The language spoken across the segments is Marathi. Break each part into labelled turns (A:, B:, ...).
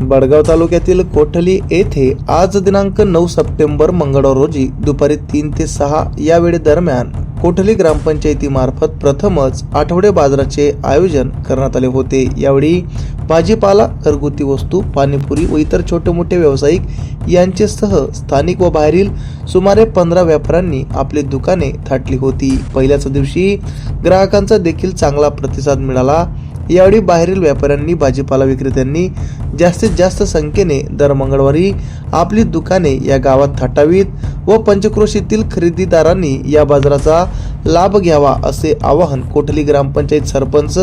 A: बडगाव तालुक्यातील कोठली येथे आज दिनांक नऊ सप्टेंबर मंगळवार रोजी दुपारी तीन ते सहा या वेळे दरम्यान कोठली ग्रामपंचायतीमार्फत प्रथमच आठवडे बाजाराचे आयोजन करण्यात आले होते. यावेळी भाजीपाला घरगुती वस्तू पाणीपुरी व इतर छोटे मोठे व्यावसायिक यांचेसह स्थानिक व बाहेरील सुमारे पंधरा व्यापाऱ्यांनी आपली दुकाने थाटली होती. पहिल्याच दिवशी ग्राहकांचा देखील चांगला प्रतिसाद मिळाला. यावेळी बाहेरील व्यापाऱ्यांनी भाजीपाला विक्रेत्यांनी जास्तीत जास्त संख्येने दर मंगळवारी आपली दुकाने या गावात थाटावीत व पंचक्रोशीतील खरेदीदारांनी या बाजाराचा लाभ घ्यावा असे आवाहन कोठली ग्रामपंचायत सरपंच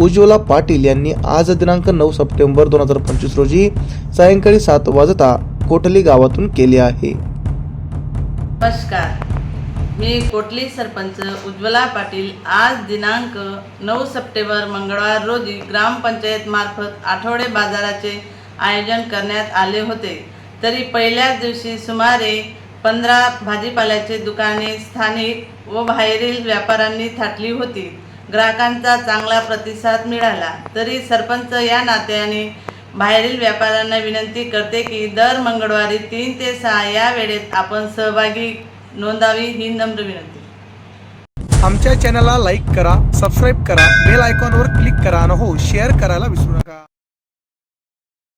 A: उज्ज्वला पाटील यांनी आज दिनांक नऊ सप्टेंबर दोन हजार पंचवीस रोजी सायंकाळी सात वाजता कोठली गावातून केले आहे?
B: नमस्कार. मी कोटली सरपंच उज्ज्वला पाटील आज दिनांक नऊ सप्टेंबर मंगळवार रोजी ग्रामपंचायत मार्फत आठवडे बाजाराचे आयोजन करण्यात आले होते. तरी पहिल्याच दिवशी सुमारे पंधरा भाजीपाल्याचे दुकाने स्थानिक व बाहेरील व्यापाऱ्यांनी थाटली होती. ग्राहकांचा चांगला प्रतिसाद मिळाला. तरी सरपंच या नात्याने बाहेरील व्यापाऱ्यांना विनंती करते की दर मंगळवारी तीन ते सहा या वेळेत आपण सहभागी नोंदावी ही नम्र विनंती.
C: आमच्या चॅनलला लाईक करा सबस्क्राईब करा बेल आयकॉनवर क्लिक करा आणि हो शेअर करायला विसरू नका.